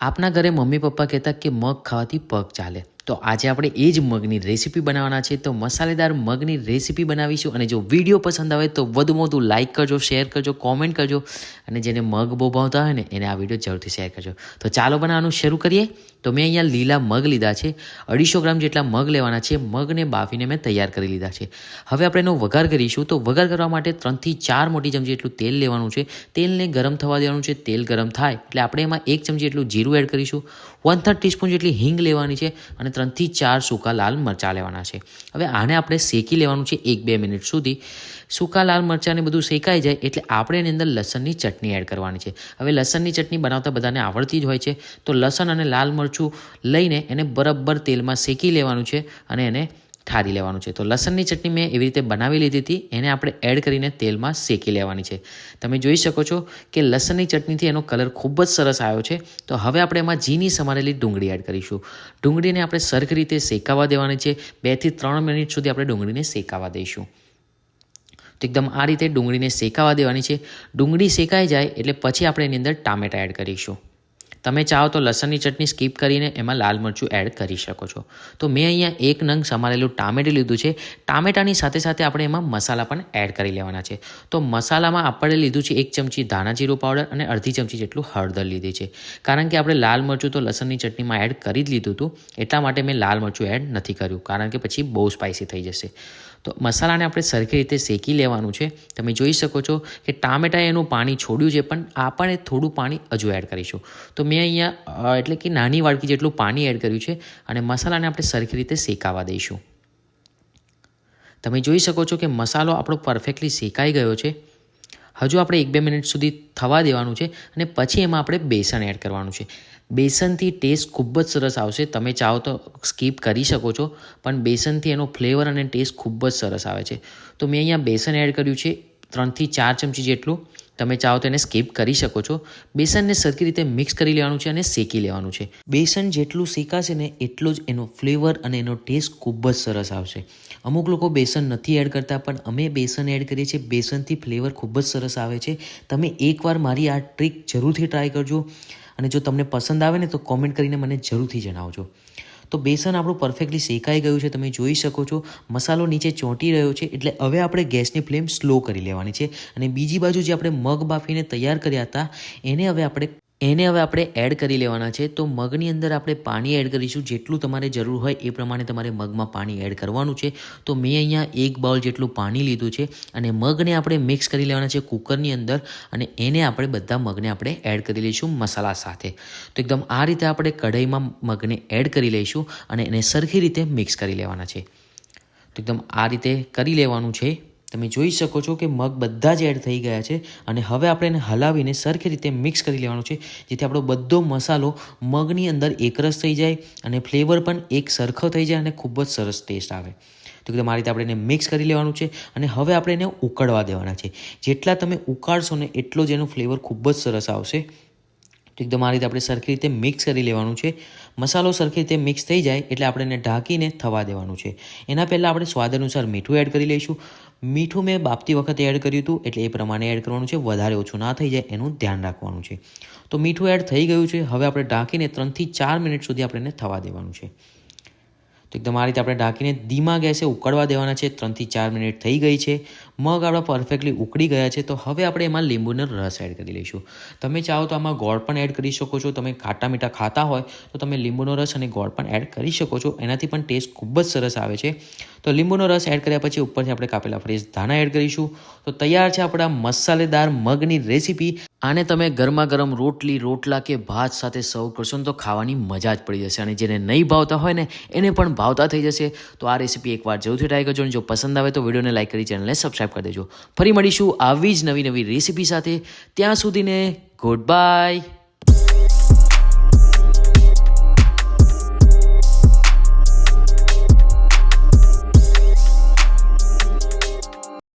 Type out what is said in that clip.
આપના ઘરે mummy papa કહેતા કે મગ ખાવાથી પગ ચાલે. તો આજે આપણે એ જ મગની રેસીપી બનાવવાના છે. તો મસાલેદાર મગની રેસીપી બનાવીશું અને જો વીડિયો પસંદ આવે તો વધુમાં વધુ લાઇક કરજો શેર કરજો કોમેન્ટ કરજો અને જેને મગ બહુ ભાવતા હોય ને એને આ વીડિયો જરૂરથી શેર કરજો. તો ચાલો બનાવવાનું શરૂ કરીએ. તો મેં અહીંયા લીલા મગ લીધા છે. અઢીસો ગ્રામ જેટલા મગ લેવાના છે. મગને બાફીને મેં તૈયાર કરી લીધા છે. હવે આપણે એનો વઘાર કરીશું. તો વઘાર કરવા માટે ત્રણથી ચાર મોટી ચમચી એટલું તેલ લેવાનું છે. તેલને ગરમ થવા દેવાનું છે. તેલ ગરમ થાય એટલે આપણે એમાં એક ચમચી એટલું જીરું એડ કરીશું. વન થર્ડ ટીસ્પૂન જેટલી હિંગ લેવાની છે અને ત્રણથી ચાર સૂકા લાલ મરચાં લેવાના છે. હવે આને આપણે શેકી લેવાનું છે એક બે મિનિટ સુધી. સૂકા લાલ મરચાંને બધું શેકાઈ જાય એટલે આપણે એની અંદર લસણની ચટણી એડ કરવાની છે. હવે લસણની ચટણી બનાવતા બધાને આવડતી જ હોય છે. તો લસણ અને લાલ મરચું લઈને એને બરાબર તેલમાં શેકી લેવાનું છે અને એને ઠારી લેવાનું છે. તો લસણની ચટણી મેં એવી રીતે બનાવી લીધી હતી, એને આપણે એડ કરીને તેલમાં શેકી લેવાની છે. તમે જોઈ શકો છો કે લસણની ચટણીથી એનો કલર ખૂબ જ સરસ આવ્યો છે. તો હવે આપણે એમાં ઝીની સમારેલી ડુંગળી એડ કરીશું. ડુંગળીને આપણે સરખી રીતે શેકાવા દેવાની છે. બેથી ત્રણ મિનિટ સુધી આપણે ડુંગળીને શેકાવા દઈશું. તો એકદમ આ રીતે ડુંગળીને શેકાવા દેવાની છે. ડુંગળી શેકાઈ જાય એટલે પછી આપણે એની અંદર ટામેટા એડ કરીશું. તમે ચાહો તો લસણની ચટણી સ્કીપ કરીને એમાં લાલ મરચું એડ કરી શકો છો. તો મેં અહીંયા એક નંગ સમારેલું ટામેટું લીધું છે. ટામેટાની સાથે સાથે આપણે એમાં મસાલા પણ એડ કરી લેવાના છે. તો મસાલામાં આપણે લીધું છે એક ચમચી ધાણા જીરું પાવડર અને અડધી ચમચી જેટલું હળદર લીધી છે. કારણ કે આપણે લાલ મરચું તો લસણની ચટણીમાં એડ કરી જ લીધું હતું, એટલા માટે મેં લાલ મરચું એડ નથી કર્યું. કારણ કે પછી બહુ સ્પાઇસી થઈ જશે. તો મસાલાને આપણે સરખી રીતે શેકી લેવાનું છે. તમે જોઈ શકો છો કે ટામેટાએ એનું પાણી છોડ્યું છે, પણ આપણે થોડું પાણી હજુ એડ કરીશું. તો મેં અહીંયા એટલે કે નાની વાડકી જેટલું પાણી એડ કર્યું છે અને મસાલાને આપણે સરખી રીતે શેકાવા દઈશું. તમે જોઈ શકો છો કે મસાલો આપણો પરફેક્ટલી શેકાઈ ગયો છે. હજુ આપણે એક બે મિનિટ સુધી થવા દેવાનું છે અને પછી એમાં આપણે બેસન એડ કરવાનું છે. બેસનથી ટેસ્ટ ખૂબ જ સરસ આવશે. તમે ચાહો તો સ્કીપ કરી શકો છો, પણ બેસનથી એનો ફ્લેવર અને ટેસ્ટ ખૂબ જ સરસ આવે છે. તો મેં અહીંયા બેસન એડ કર્યું છે. ત્રણથી ચાર ચમચી જેટલું તમે ચાહો તો એને સ્કીપ કરી શકો છો. બેસનને સરખી રીતે મિક્સ કરી લેવાનું છે અને શેકી લેવાનું છે. બેસન જેટલું શેકાશે ને એટલો જ એનો ફ્લેવર અને એનો ટેસ્ટ ખૂબ જ સરસ આવશે. અમુક લોકો બેસન નથી એડ કરતા, પણ અમે બેસન એડ કરીએ છીએ, બેસનથી ફ્લેવર ખૂબ જ સરસ આવે છે. તમે એકવાર મારી આ ટ્રીક જરૂરથી ટ્રાય કરજો. અને જો તમને પસંદ આવે ને તો કોમેન્ટ કરીને મને જરૂરથી જણાવજો. તો બેસન આપણું પરફેક્ટલી શેકાઈ ગયું છે, તમે જોઈ શકો છો. મસાલો નીચે ચોંટી રહ્યો છે, એટલે હવે આપણે ગેસની ફ્લેમ સ્લો કરી લેવાની છે. અને બીજી બાજુ જે આપણે મગ બાફીને તૈયાર કર્યા હતા, એને હવે આપણે એને હવે આપણે એડ કરી લેવાના છે. તો મગની અંદર આપણે પાણી એડ કરીશું. જેટલું તમારે જરૂર હોય એ પ્રમાણે તમારે મગમાં પાણી એડ કરવાનું છે. તો મેં અહીંયા એક બાઉલ જેટલું પાણી લીધું છે અને મગને આપણે મિક્સ કરી લેવાના છે કુકરની અંદર અને એને આપણે બધા મગને આપણે એડ કરી લઈશું મસાલા સાથે. તો એકદમ આ રીતે આપણે કઢાઈમાં મગને એડ કરી લઈશું અને એને સરખી રીતે મિક્સ કરી લેવાના છે. તો એકદમ આ રીતે કરી લેવાનું છે. તમે જોઈ શકો છો કે મગ બધા જ એડ થઈ ગયા છે અને હવે આપણે એને હલાવીને સરખી રીતે મિક્સ કરી લેવાનું છે, જેથી આપણો બધો મસાલો મગની અંદર એકરસ થઈ જાય અને ફ્લેવર પણ એક સરખો થઈ જાય અને ખૂબ જ સરસ ટેસ્ટ આવે. તો કે તમારી રીતે આપણે એને મિક્સ કરી લેવાનું છે અને હવે આપણે એને ઉકળવા દેવાના છે. જેટલા તમે ઉકાળશો ને એટલો જ એનો ફ્લેવર ખૂબ જ સરસ આવશે. તો એકદમ આ રીતે આપણે સરખી રીતે મિક્સ કરી લેવાનું છે. મસાલો સરખી રીતે મિક્સ થઈ જાય એટલે આપણે એને ઢાંકીને થવા દેવાનું છે. એના પહેલાં આપણે સ્વાદ અનુસાર મીઠું એડ કરી લઈશું. મીઠું મેં બાપતી વખતે એડ કર્યું હતું, એટલે એ પ્રમાણે એડ કરવાનું છે, વધારે ઓછું ના થઈ જાય એનું ધ્યાન રાખવાનું છે. તો મીઠું એડ થઈ ગયું છે, હવે આપણે ઢાંકીને ત્રણથી ચાર મિનિટ સુધી આપણે એને થવા દેવાનું છે. તો એકદમ આ રીતે આપણે ઢાંકીને ધીમા ગેસે ઉકળવા દેવાના છે, ત્રણથી ચાર મિનિટ થઈ ગઈ છે, મગ આપણા પરફેક્ટલી ઉકળી ગયા છે, તો હવે આપણે એમાં લીંબુનો રસ એડ કરી લઈશું. તમે ચાહો તો આમાં ગોળ પણ એડ કરી શકો છો, તમે ખાટા મીઠા ખાતા હોય, તો તમે લીંબુનો રસ અને ગોળ પણ એડ કરી શકો છો, એનાથી પણ ટેસ્ટ ખૂબ જ સરસ આવે છે. તો લીંબુનો રસ એડ કર્યા પછી ઉપરથી આપણે કાપેલા ફ્રેશ ધાણા એડ કરીશું. તો તૈયાર છે આપણા મસાલેદાર મગની રેસીપી આને તમે ગરમા ગરમ રોટલી, રોટલા કે ભાત સાથે સર્વ કરશો ને તો ખાવાની મજા જ પડી જશે. અને જેને નહીં ભાવતા હોય ને, એને પણ ભાવતા થઈ જશે. તો આ રેસીપી એકવાર જરૂરથી ટ્રાય કરજો અને જો પસંદ આવે તો વિડીયોને લાઈક કરી ચેનલને સબસ્ક્રાઈબ કરી દેજો. ફરી મળીશું આવી જ નવી નવી રેસીપી સાથે. ત્યાં સુધીને ગુડ બાય